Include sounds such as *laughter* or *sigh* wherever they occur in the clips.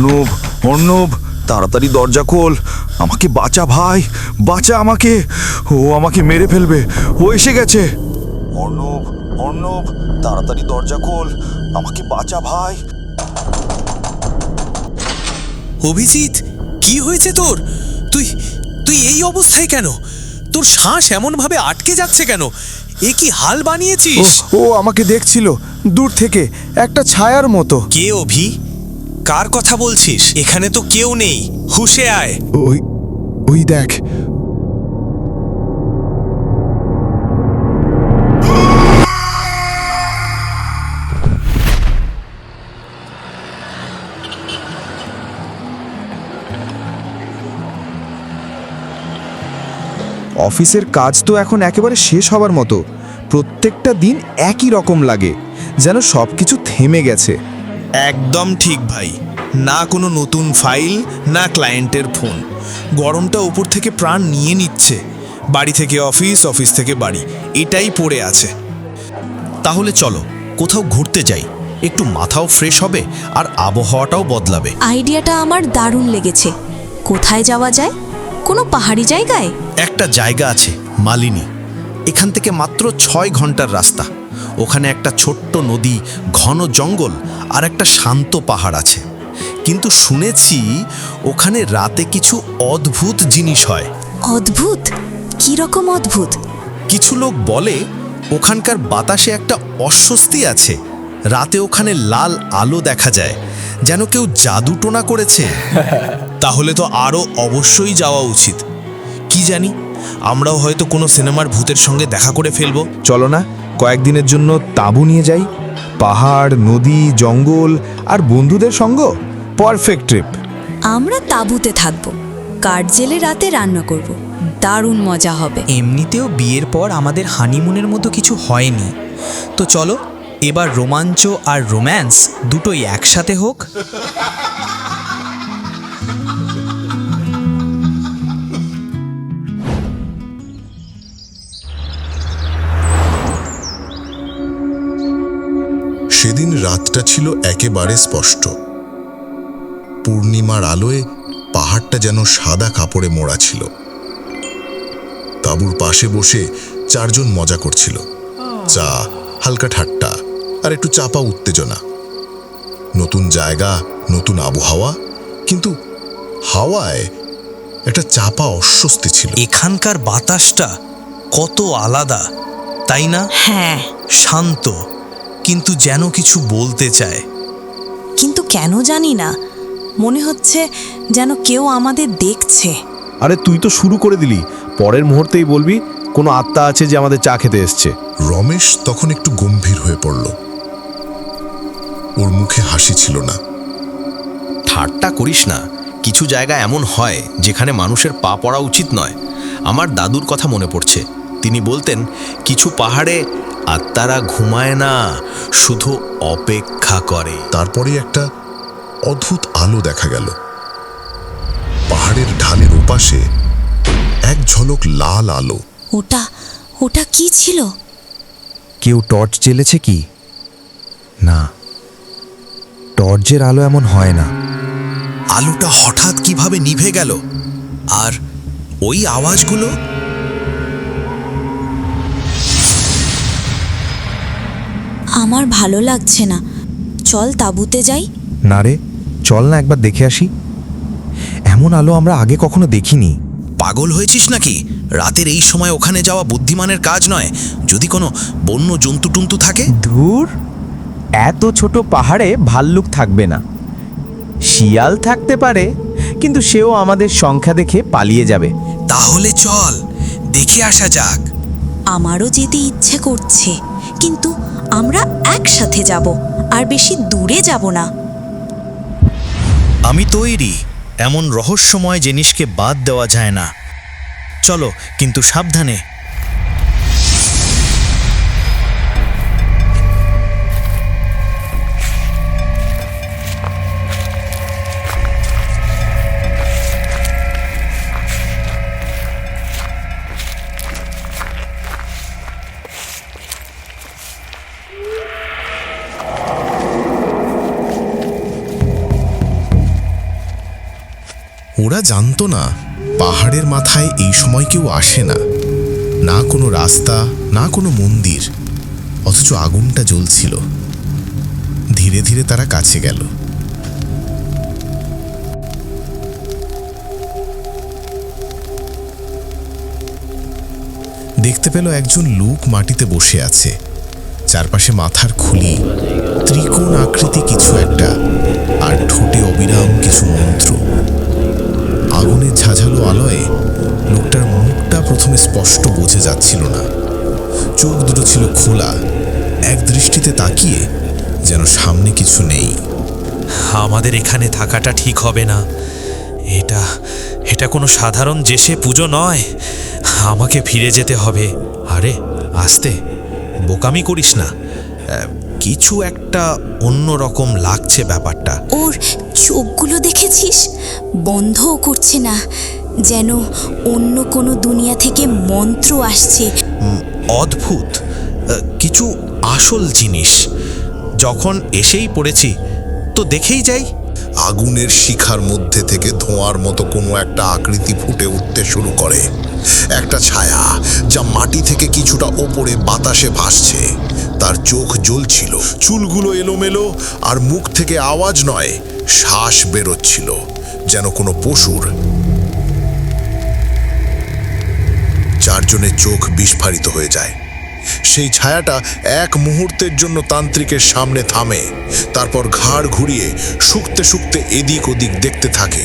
অর্ণব অর্ণব তাড়াতাড়ি দরজা খোল। আমাকে বাঁচা ভাই বাঁচা আমাকে। ও আমাকে মেরে ফেলবে ও এসে গেছে। অর্ণব অর্ণব তাড়াতাড়ি দরজা খোল। আমাকে বাঁচা ভাই। অভিজিৎ কি হয়েছে তোর? তুই তুই এই অবস্থায় কেন? তোর শ্বাস এমন ভাবে আটকে যাচ্ছে কেন? এ কি হাল বানিয়েছিস? ও আমাকে দেখছিল দূর থেকে একটা ছায়ার মতো। কে অভি? কার কথা বলছিস? এখানে তো কেউ নেই। হুশে আয়। ওই ওই দেখ। অফিসের কাজ তো এখন একেবারে শেষ হবার মতো। প্রত্যেকটা দিন একই রকম লাগে। যেন সব কিছু থেমে গেছে। একদম ঠিক ভাই। না কোনো নতুন ফাইল না ক্লায়েন্টের ফোন। গরমটা উপর থেকে প্রাণ নিয়ে নিচ্ছে। বাড়ি থেকে অফিস অফিস থেকে বাড়ি। এটাই পড়ে আছে। তাহলে চলো কোথাও ঘুরতে যাই। একটু মাথাও ফ্রেশ হবে আর আবহাওয়াটাও বদলাবে। আইডিয়াটা আমার দারুণ লেগেছে। কোথায় যাওয়া যায়? কোনো পাহাড়ি জায়গায়? একটা জায়গা আছে মালিনী। এখান থেকে মাত্র ছয় ঘণ্টার রাস্তা। ওখানে একটা ছোট্ট নদী ঘন জঙ্গল আর একটা শান্ত পাহাড় আছে। কিন্তু শুনেছি ওখানে রাতে কিছু অদ্ভুত জিনিস হয়। অদ্ভুত? কি রকম অদ্ভুত? কিছু লোক বলে ওখানকার বাতাসে একটা অস্বস্তি আছে। রাতে ওখানে লাল আলো দেখা যায় যেন কেউ জাদু টোনা করেছে। *laughs* তাহলে তো আরও অবশ্যই যাওয়া উচিত। কি জানি আমরাও হয়তো কোনো সিনেমার ভূতের সঙ্গে দেখা করে ফেলব। চলো না কয়েকদিনের জন্য তাঁবু নিয়ে যাই। পাহাড় নদী জঙ্গল আর বন্ধুদের সঙ্গ? পারফেক্ট ট্রিপ আমরা তাঁবুতে থাকব। কাঠ জেলে রাতে রান্না করব। দারুণ মজা হবে। এমনিতেও বিয়ের পর আমাদের হানিমুনের মতো কিছু হয়নি। তো চলো এবার রোমাঞ্চ আর রোম্যান্স দুটোই একসাথে হোক। সেদিন রাতটা ছিল একেবারে স্পষ্ট। পূর্ণিমার আলোয় পাহাড়টা যেন সাদা কাপড়ে মোড়া ছিল। তাঁবুর পাশে বসে চারজন মজা করছিল। চা হালকা ঠাট্টা আর একটু চাপা উত্তেজনা। নতুন জায়গা নতুন আবহাওয়া কিন্তু হাওয়ায় একটা চাপা অস্বস্তি ছিল। এখানকার বাতাসটা কত আলাদা তাই না? হ্যাঁ। শান্ত কিন্তু যেন কিছু বলতে চায়। কিন্তু কেন জানি না মনে হচ্ছে যেন কেউ আমাদের দেখছে। আরে তুই তো শুরু করে দিলি। পরের মুহূর্তেই বলবি কোনো আত্মা আছে যে আমাদের চা খেতে এসছে। রমেশ তখন একটু গম্ভীর হয়ে পড়ল। ওর মুখে হাসি ছিল না। ঠাট্টা করিস না। কিছু জায়গা এমন হয় যেখানে মানুষের পা পড়া উচিত নয়। আমার দাদুর কথা মনে পড়ছে। তিনি বলতেন কিছু পাহাড়ে আত্মারা ঘুমায় না শুধু অপেক্ষা করে। তারপরে একটা অদ্ভুত আলো দেখা গেল। পাহাড়ের ঢালের ওপাশে এক ঝলক লাল আলো। ওটা ওটা কি ছিল? কেউ টর্চ জ্বেলেছে কি? না। টর্চের আলো এমন হয় না। আলোটা হঠাৎ কীভাবে নিভে গেল? আর ওই আওয়াজগুলো? আমার ভালো লাগছে না। চল তাঁবুতে যাই। না রে। চল না একবার দেখে আসি। এমন আলো আমরা আগে কখনো দেখিনি। পাগল হয়েছিস নাকি? রাতের এই সময় ওখানে যাওয়া বুদ্ধিমানের কাজ নয়। যদি কোনো বন্য জন্তু টন্তু থাকে? ধুর এত ছোট পাহাড়ে ভাল্লুক থাকবে না। শিয়াল থাকতে পারে কিন্তু সেও আমাদের সংখ্যা দেখে পালিয়ে যাবে। তাহলে চল দেখে আসা যাক। আমারও যেতে ইচ্ছে করছে কিন্তু আমরা একসাথে যাব আর বেশি দূরে যাব না। আমি তৈরি এমন রহস্যময় জিনিসকে বাদ দেওয়া যায় না। চলো কিন্তু সাবধানে। ওরা জানতো না পাহাড়ের মাথায় এই সময় কেউ আসে না। না কোনো রাস্তা, না কোনো মন্দির, অথচ আগুনটা জ্বলছিল। ধীরে ধীরে তারা কাছে গেল। দেখতে পেল একজন লোক মাটিতে বসে আছে। চারপাশে মাথার খুলি, ত্রিকোণ আকৃতি কিছু একটা, আর ঠোঁটে অবিরাম কিছু মন্ত্র। আগুনের ঝাঝালো আলোয় লোকটার মুখটা প্রথমে স্পষ্ট বোঝা যাচ্ছিল না। চোখ দুটো ছিল খোলা। এক দৃষ্টিতে তাকিয়ে যেন সামনে কিছু নেই। আমাদের এখানে থাকাটা ঠিক হবে না। এটা এটা কোনো সাধারণ জেসে পুজো নয়। আমাকে ফিরে যেতে হবে। আরে, আসতে। বোকামি করিস না। কিছু একটা অন্য রকম লাগছে ব্যাপারটা। ওর চোখগুলো দেখেছিস? বন্ধও করছে না যেন অন্য কোনো দুনিয়া থেকে মন্ত্র আসছে। অদ্ভুত। কিছু আসল জিনিস। যখন এসেই পড়েছি তো দেখেই যাই। আগুনের শিখার মধ্যে থেকে ধোঁয়ার মতো কোনো একটা আকৃতি ফুটে উঠতে শুরু করে। একটা ছায়া যা মাটি থেকে কিছুটা ওপরে বাতাসে ভাসছে। তার চোখ জ্বলছিল। চুলগুলো এলোমেলো আর মুখ থেকে আওয়াজ নয় শ্বাস বেরোচ্ছিল যেন কোনো পশুর। চারজনের চোখ বিস্ফারিত হয়ে যায়। সেই ছায়াটা এক মুহূর্তের জন্য তান্ত্রিকের সামনে থামে তারপর ঘাড় ঘুরিয়ে শুকতে শুকতে এদিক ওদিক দেখতে থাকে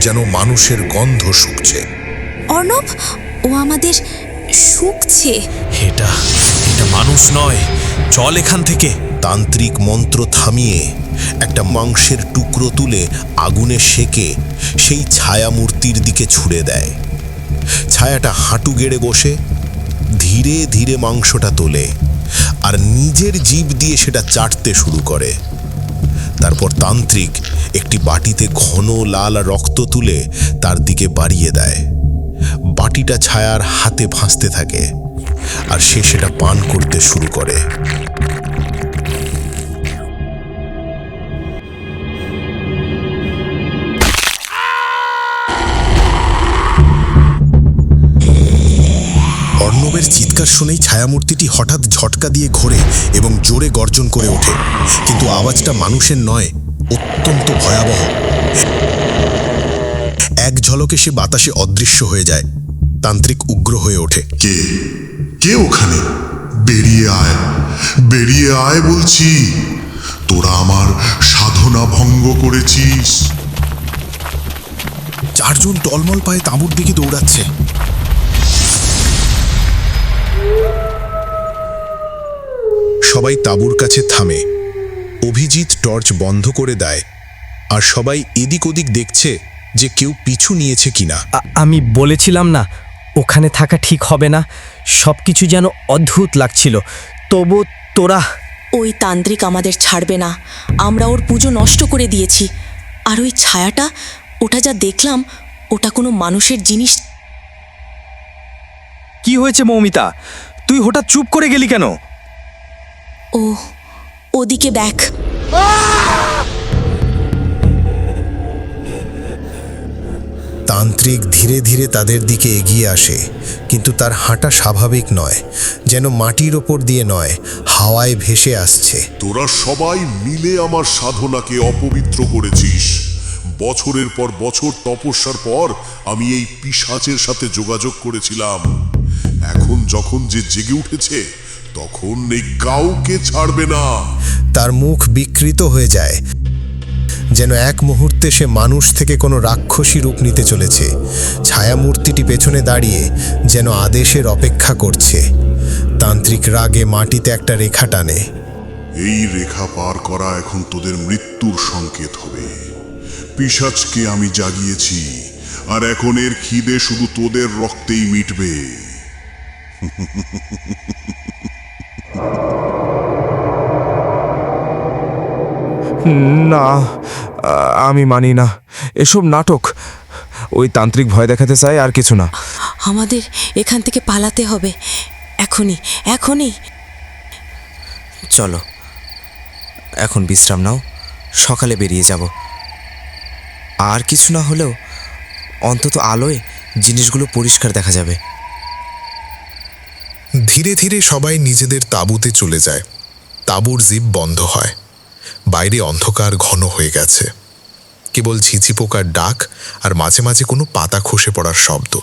যেন মানুষের গন্ধ শুকছে। অর্ণব ও আমাদের শুকছে। এটা এটা মানুষ নয় চল এখান থেকে। তান্ত্রিক মন্ত্র থামিয়ে একটা মাংসের টুকরো তুলে আগুনে সেকে সেই ছায়া মূর্তির দিকে ছুড়ে দেয়। ছায়াটা হাঁটু গেড়ে বসে, ধীরে ধীরে মাংসটা তোলে আর নিজের জীব দিয়ে সেটা চাটতে শুরু করে। তারপর তান্ত্রিক একটি বাটিতে ঘন লাল রক্ত তুলে তার দিকে বাড়িয়ে দেয়। বাটিটা ছায়ার হাতে ভাসতে থাকে। আর সে সেটা পান করতে শুরু করে। অর্ণবের চিৎকার শুনেই ছায়ামূর্তিটি হঠাৎ ঝটকা দিয়ে ঘোরে এবং জোরে গর্জন করে ওঠে। কিন্তু আওয়াজটা মানুষের নয়, অত্যন্ত ভয়াবহ। এক ঝলকে সে বাতাসে অদৃশ্য হয়ে যায়। তান্ত্রিক উগ্র হয়ে ওঠে। কে? কে ওখানে? বেরিয়ে আয়। বেরিয়ে আয় বলছি। তোরা আমার সাধনা ভঙ্গ করেছিস। চারজন টলমল পায়ে তাঁবুর দিকে দৌড়াচ্ছে। সবাই তাঁবুর কাছে থামে। অভিজিৎ টর্চ বন্ধ করে দেয়। আর সবাই এদিক ওদিক দেখছে যে কেউ পিছু নিয়েছে কিনা। আমি বলেছিলাম না ওখানে থাকা ঠিক হবে না। সব কিছু যেন অদ্ভুত লাগছিল। তবু তোরা ওই তান্ত্রিক আমাদের ছাড়বে না। আমরা ওর পুজো নষ্ট করে দিয়েছি। আর ওই ছায়াটা ওটা যা দেখলাম ওটা কোনো মানুষের জিনিস কি হয়েছে মৌমিতা? তুই হঠাৎ চুপ করে গেলি কেন? ও ওদিকে দেখ। তান্ত্রিক ধীরে ধীরে তাদের দিকে এগিয়ে আসে কিন্তু তার হাঁটা স্বাভাবিক নয় যেন মাটির ওপর দিয়ে নয় হাওয়ায় ভেসে আসছে। তোরা সবাই মিলে আমার সাধনাকে অপবিত্র করেছিস। বছরের পর বছর তপস্যার পর আমি এই পিশাচের সাথে যোগাযোগ করেছিলাম। এখন যখন যে জেগে উঠেছে তখন এই কাউকে ছাড়বে না। তার মুখ বিকৃত হয়ে যায় যেন এক মুহূর্তে সে মানুষ থেকে কোনো রাক্ষসী রূপ নিতে চলেছে। ছায়ামূর্তিটি পেছনে দাঁড়িয়ে যেন আদেশের অপেক্ষা করছে। তান্ত্রিক রাগে মাটিতে একটা রেখা টানে। এই রেখা পার করা এখন তোদের মৃত্যুর সংকেত হবে। পিশাচকে আমি জাগিয়েছি আর এখন এর খিদে শুধু তোদের রক্তেই মিটবে। না আমি মানি না। এসব নাটক। ওই তান্ত্রিক ভয় দেখাতে চায় আর কিছু না। আমাদের এখান থেকে পালাতে হবে। এখনই এখনই। চলো। এখন বিশ্রাম নাও। সকালে বেরিয়ে যাব। আর কিছু না হলেও অন্তত আলোয় জিনিসগুলো পরিষ্কার দেখা যাবে। ধীরে ধীরে সবাই নিজেদের তাঁবুতে চলে যায়। তাঁবুর জিপ বন্ধ হয়। বাইরে অন্ধকার ঘন হয়ে গেছে। কেবল ঝিঝি পোকার ডাক আর মাঝে মাঝে কোনো পাতা খসে পড়ার শব্দ।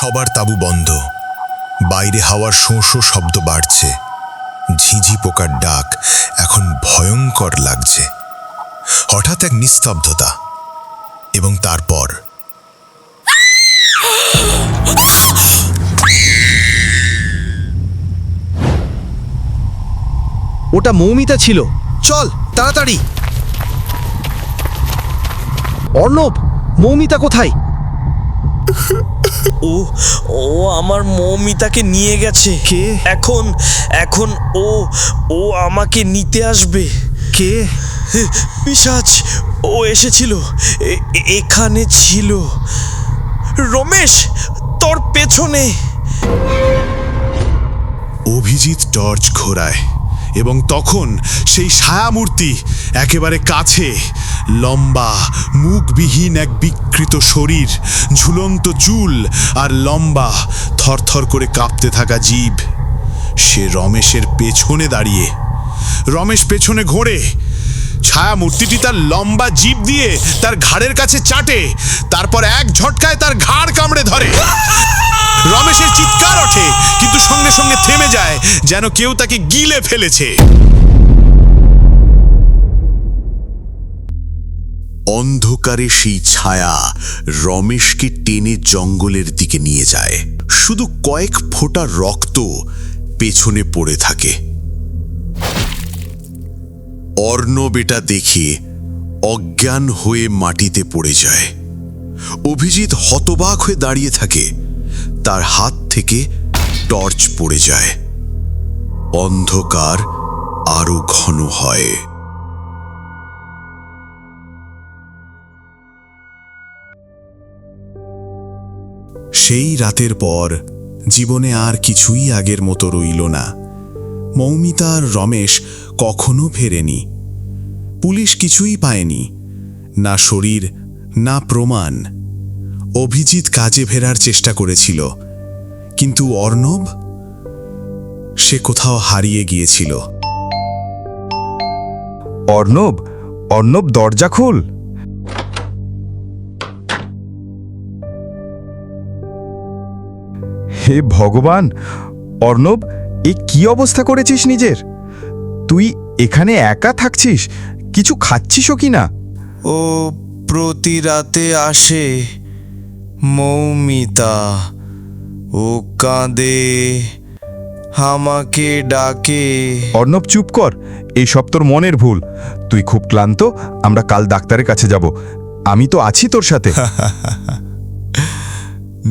সবার তাঁবু বন্ধ। বাইরে হাওয়ার শোঁ শোঁ শব্দ বাড়ছে। ঝিঝি পোকার ডাক এখন ভয়ঙ্কর লাগছে। হঠাৎ এক নিস্তব্ধতা এবং তারপর ওটা মৌমিতা ছিল। চল তাড়াতাড়ি। অর্ণব মৌমিতা কোথায়? *laughs* ও ও আমার মৌমিতাকে নিয়ে গেছে। কে? এখন এখন ও ও আমাকে নিতে আসবে। কে? পিসাজ ও এসেছিল। এখানে ছিল। রমেশ তোর পেছনে। অভিজিৎ টর্চ ঘোরায় এবং তখন সেই ছায়ামূর্তি একেবারে কাছে লম্বা, মুখবিহীন এক বিকৃত শরীর, ঝুলন্ত চুল আর লম্বা, থরথর করে কাঁপতে থাকা জীব। সে রমেশের পেছনে দাঁড়িয়ে, রমেশ পেছনে ঘোরে। ছায়া মূর্তিটি তার লম্বা জিভ দিয়ে তার ঘাড়ের কাছে চাটে, তারপর এক ঝটকায় তার ঘাড় কামড়ে ধরে। রমেশের চিৎকার ওঠে, কিন্তু সঙ্গে সঙ্গে থেমে যায়, যেন কেউ তাকে গিলে ফেলেছে। অন্ধকারে সেই ছায়া রমেশকে টেনে জঙ্গলের দিকে নিয়ে যায়। শুধু কয়েক ফোঁটা রক্ত পেছনে পড়ে থাকে। অর্ণব এটা দেখে অজ্ঞান হয়ে মাটিতে পড়ে যায়। অভিজিৎ হতবাক হয়ে দাঁড়িয়ে থাকে। তার হাত থেকে টর্চ পড়ে যায়। অন্ধকার আরও ঘন হয়। সেই রাতের পর জীবনে আর কিছুই আগের মতো রইল না। মৌমিতা আর রমেশ কখনো ফেরেনি। পুলিশ কিছুই পায়নি। না শরীর, না প্রমাণ। অভিজিৎ কাজে ফেরার চেষ্টা করেছিল। কিন্তু অর্ণব? সে কোথাও হারিয়ে গিয়েছিল। অর্ণব অর্ণব, দরজা খোল। হে ভগবান! অর্ণব এ কি অবস্থা করেছিস নিজের? তুই এখানে একা থাকছিস? কিছু খাচ্ছিসও কি না? ও প্রতি রাতে আসে মৌমিতা। ও কাঁদে আমাকে ডাকে। অর্ণব চুপ কর। এই সব তোর মনের ভুল। তুই খুব ক্লান্ত আমরা কাল ডাক্তারের কাছে যাব। আমি তো আছি তোর সাথে। *laughs*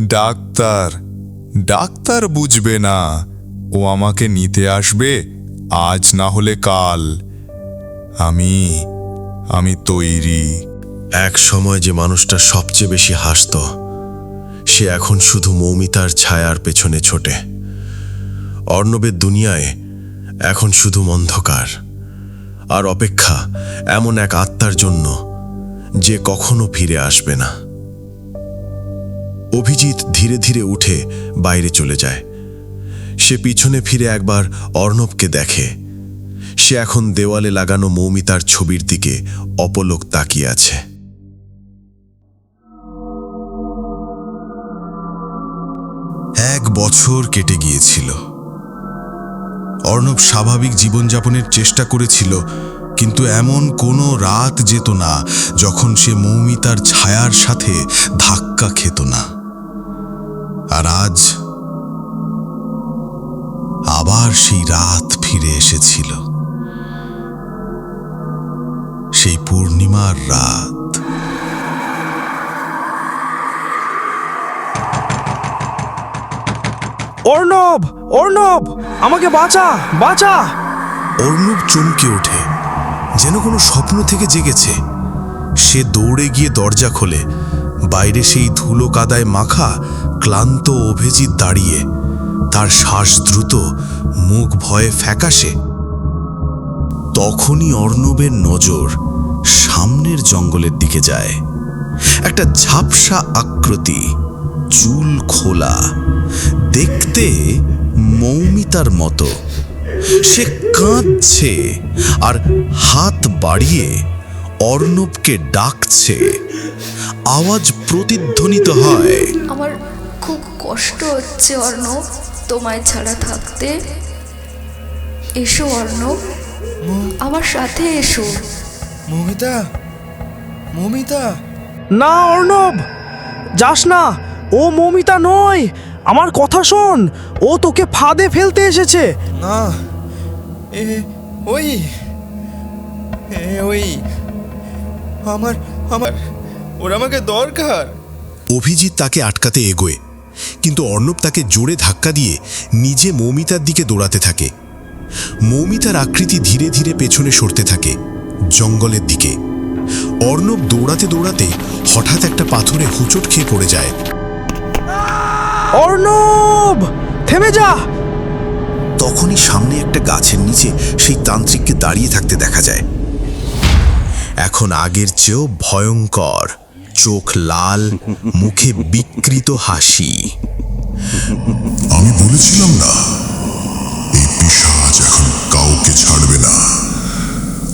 ডাক্তার ডাক্তার বুঝবে না। ও আমাকে নিতে আসবে, আজ না হলে কাল। আমি আমি তৈরি। এক সময় যে মানুষটা সবচেয়ে বেশি হাসত, সে এখন শুধু মৌমিতার ছায়ার পেছনে ছোটে। অর্ণবের দুনিয়ায় এখন শুধু অন্ধকার। আর অপেক্ষা এমন এক আত্মার জন্য যে কখনো ফিরে আসবে না। অভিজিৎ ধীরে ধীরে উঠে বাইরে চলে যায়। সে পিছনে ফিরে একবার অর্ণবকে দেখে। সে এখন দেওয়ালে লাগানো মৌমিতার ছবির দিকে অপলোক তাকিয়ে আছে। এক বছর কেটে গিয়েছিল। অর্ণব স্বাভাবিক জীবনযাপনের চেষ্টা করেছিল, কিন্তু এমন কোনো রাত যেত না যখন সে মৌমিতার ছায়ার সাথে ধাক্কা খেত না। আর আজ আবার সেই রাত ফিরে এসেছিল। সেই পূর্ণিমার রাত। অর্ণব অর্ণব আমাকে বাঁচা বাঁচা। অর্ণব চমকে ওঠে যেন কোনো স্বপ্ন থেকে জেগেছে। সে দৌড়ে গিয়ে দরজা খোলে বাইরে সেই ধুলো কাদায় মাখা ক্লান্ত অভিজিৎ দাঁড়িয়ে। তার শ্বাস দ্রুত, মুখ ভয়ে ফ্যাকাশে। তখনই অর্ণবের নজর সামনের জঙ্গলের দিকে যায়। একটা ঝাপসা আকৃতি, চুল খোলা। দেখতে মৌমিতার মতো। সে কাঁদছে আর হাত বাড়িয়ে অর্ণবকে ডাকছে। আওয়াজ প্রতিধ্বনিত হয়। আমার খুব কষ্ট হচ্ছে অর্ণব তোমায় ছাড়া থাকতে। এসো অর্ণব আমার সাথে এসো। মমিতা মমিতা। না অর্ণব! যাস না। ও মমিতা নয়। আমার কথা শোন। ও তোকে ফাঁদে ফেলতে এসেছে। না এ ওই এ ওই। আমার আমার ওর আমাকে দরকার। অভিজিৎ তাকে আটকাতে এগোয় কিন্তু অর্ণব তাকে জোরে ধাক্কা দিয়ে নিজে মৌমিতার দিকে দৌড়াতে থাকে। মৌমিতার আকৃতি ধীরে ধীরে পেছনে সরতে থাকে জঙ্গলের দিকে। অর্ণব দৌড়াতে দৌড়াতে হঠাৎ একটা পাথরে হুচট খেয়ে পড়ে যায়। অর্ণব থেমে যা। তখনই সামনে একটা গাছের নিচে সেই তান্ত্রিককে দাঁড়িয়ে থাকতে দেখা যায়। এখন আগের চেয়েও ভয়ঙ্কর। চোখ লাল, মুখে বিকৃত হাসি। আমি বলেছিলাম না, এই পিশাচ এখন কাউকে ছাড়বে না।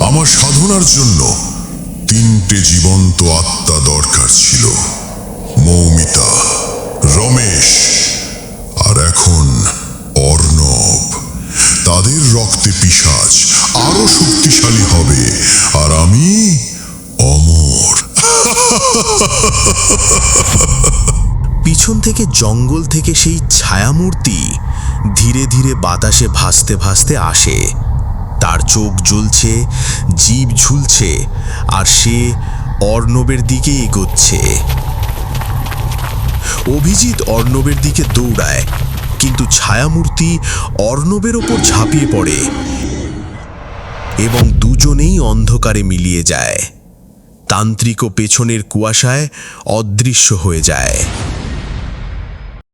আমার সাধনার জন্য তিনটে জীবন্ত আত্মা দরকার ছিল, মৌমিতা, রমেশ আর এখন অর্ণব। তাদের রক্তে পিশাচ আরও শক্তিশালী হবে আর আমি অমর। পিছন থেকে জঙ্গল থেকে সেই ছায়ামূর্তি ধীরে ধীরে বাতাসে ভাসতে ভাসতে আসে। তার চোখ জ্বলছে, জীব ঝুলছে, আর সে অর্ণবের দিকে এগোচ্ছে। অভিজিৎ অর্ণবের দিকে দৌড়ায়, কিন্তু ছায়ামূর্তি অর্ণবের ওপর ঝাঁপিয়ে পড়ে এবং দুজনেই অন্ধকারে মিলিয়ে যায়। তান্ত্রিক ও পেছনের কুয়াশায় অদৃশ্য হয়ে যায়।